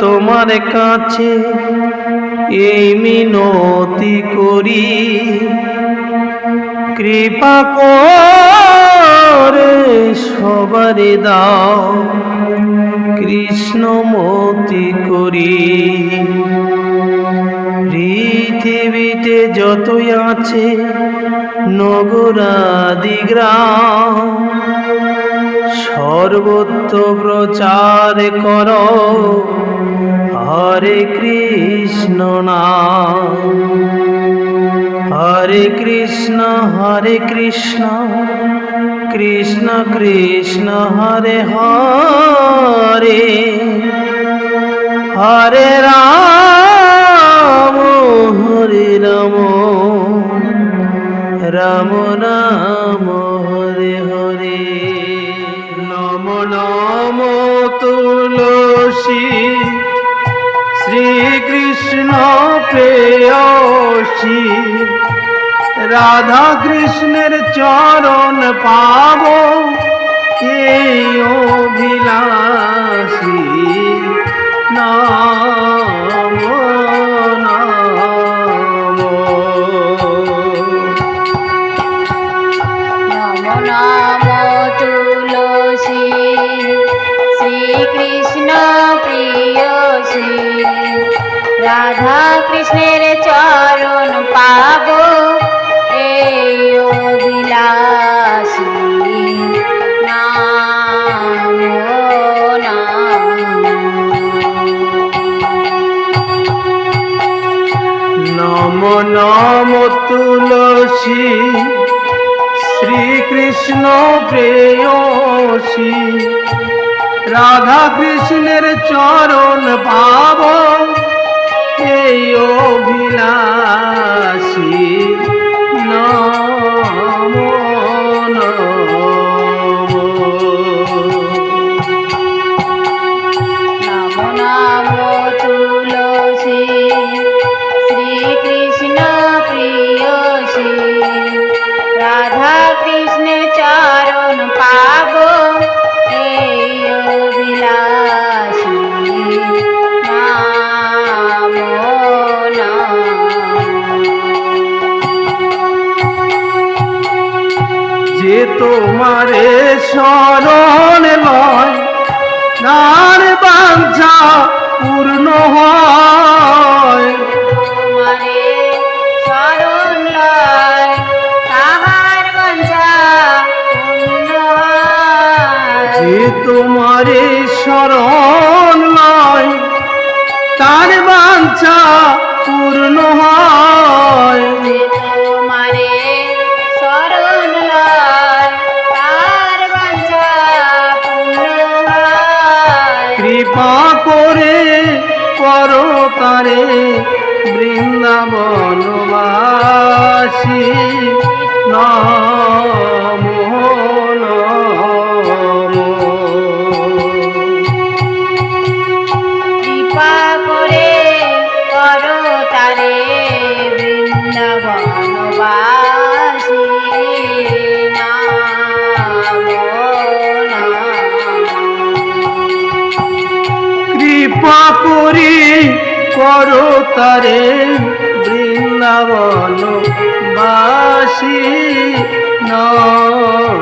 তোমার কাছে এই মিনতি করি। কৃপা করে সবারে দাও কৃষ্ণমতি করি। পৃথিবীতে যতই আছে নগরাদি গ্রাম সর্বত্র প্রচার কর। হরে কৃষ্ণ নাম। হরে কৃষ্ণ হরে কৃষ্ণ কৃষ্ণ কৃষ্ণ, হরে হরে। হরে রাম হরে রাম। রাম রাম শ্রীকৃষ্ণ প্রেয়সী। রাধা কৃষ্ণের চরণ পাব এই অভিলাষী। নাম নম তুলসী শ্রীকৃষ্ণ প্রেয়সী। রাধা কৃষ্ণের চরণ পাব এই অভিলাষী। নম তোমারে শরণ লয় তার বাঞ্ছা পূর্ণ হয়। যে তোমারে শরণ লয় তার বাঞ্ছা তারে বৃন্দাবনবাসী নম কৃপা করে করো তারে বৃন্দাবনবাসী নাম। কৃপা করি করো তারে বৃন্দাবন বাসী নম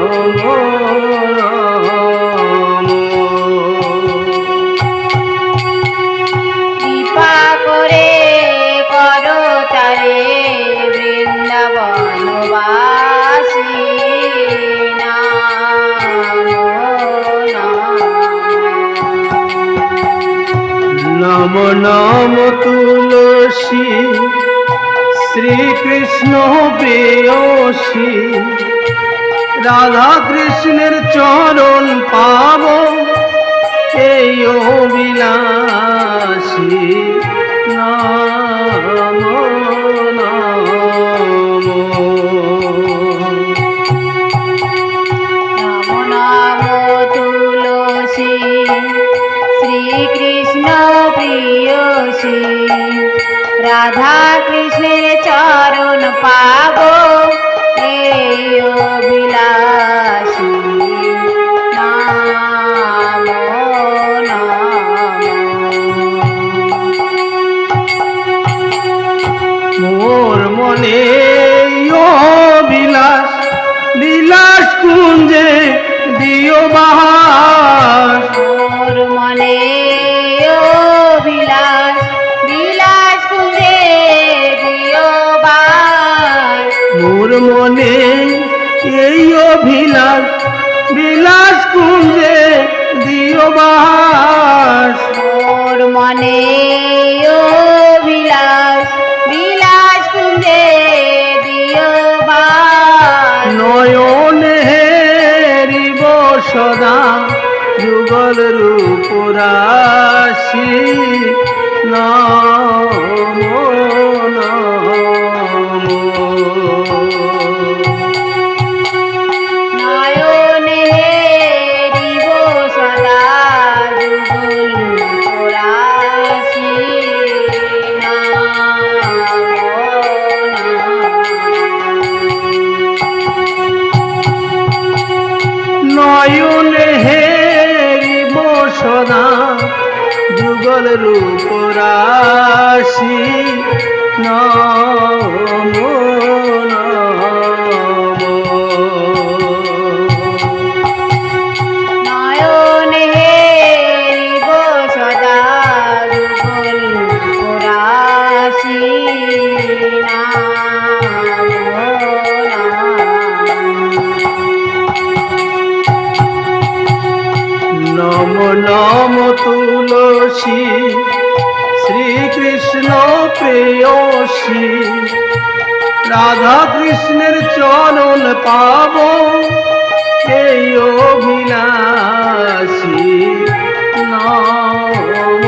তুলসী শ্রীকৃষ্ণ প্রেয়সী। রাধা কৃষ্ণের চরণ পাব এই অবিলাসী নাম। রাধা কৃষ্ণের চরণ পাব। জানে ও বিলাস বিলাস কুঞ্জে দিও নয়নে হেরিব সদা যুগল রূপ রাশি না রূপরাশি নম প্রেয়সী রাধা কৃষ্ণের চরণ পাব এই অভিলাষী নাম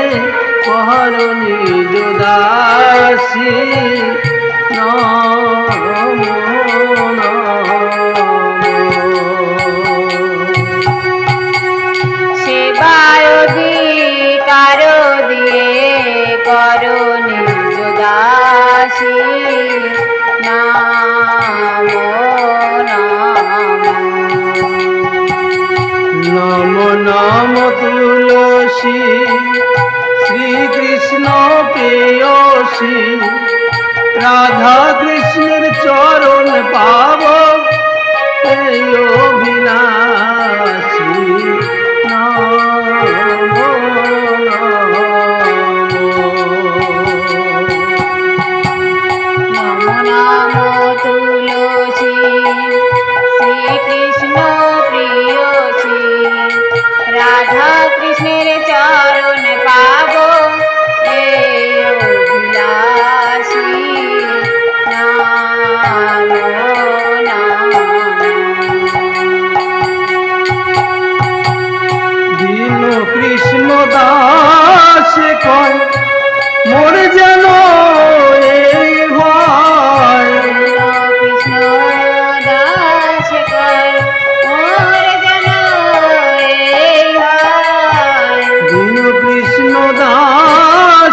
দাসী। মন পাব এই অভিলাষী।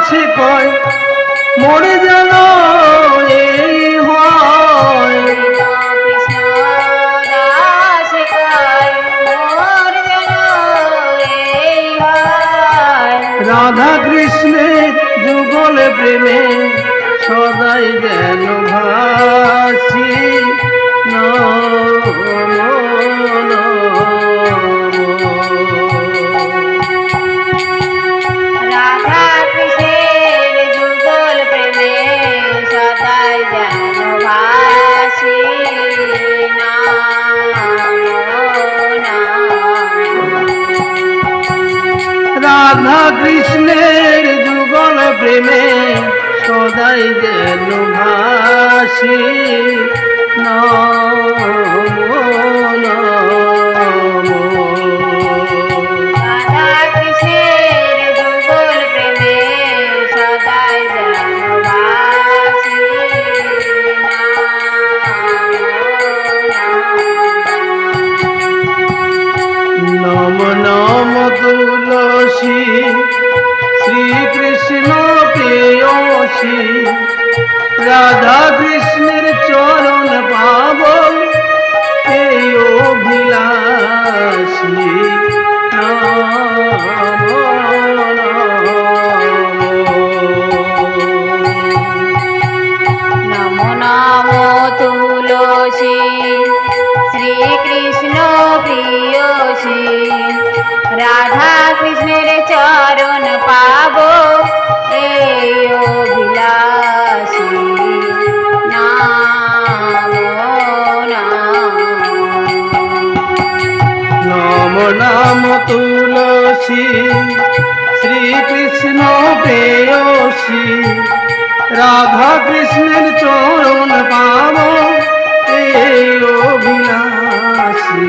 সে কয় মরে যেন এই হয় রাধা কৃষ্ণের যুগল প্রেমে সদাই দেয় রাধা কৃষ্ণের যুগল প্রেমে সদাই যেন ভাসি। না নাম তুলসী শ্রীকৃষ্ণ প্রেয়সী। রাধা কৃষ্ণের চরণ পাব এ অভিলাষী।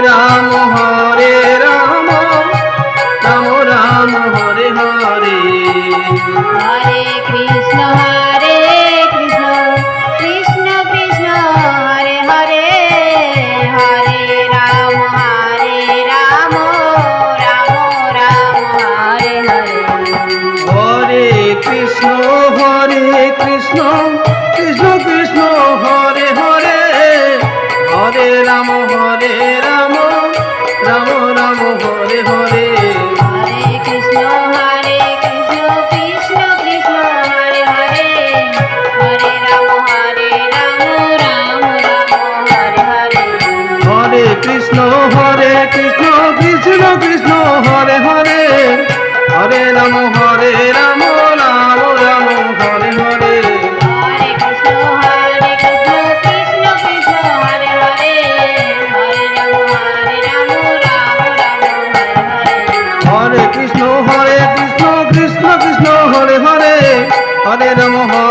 রাম হরে রম হরে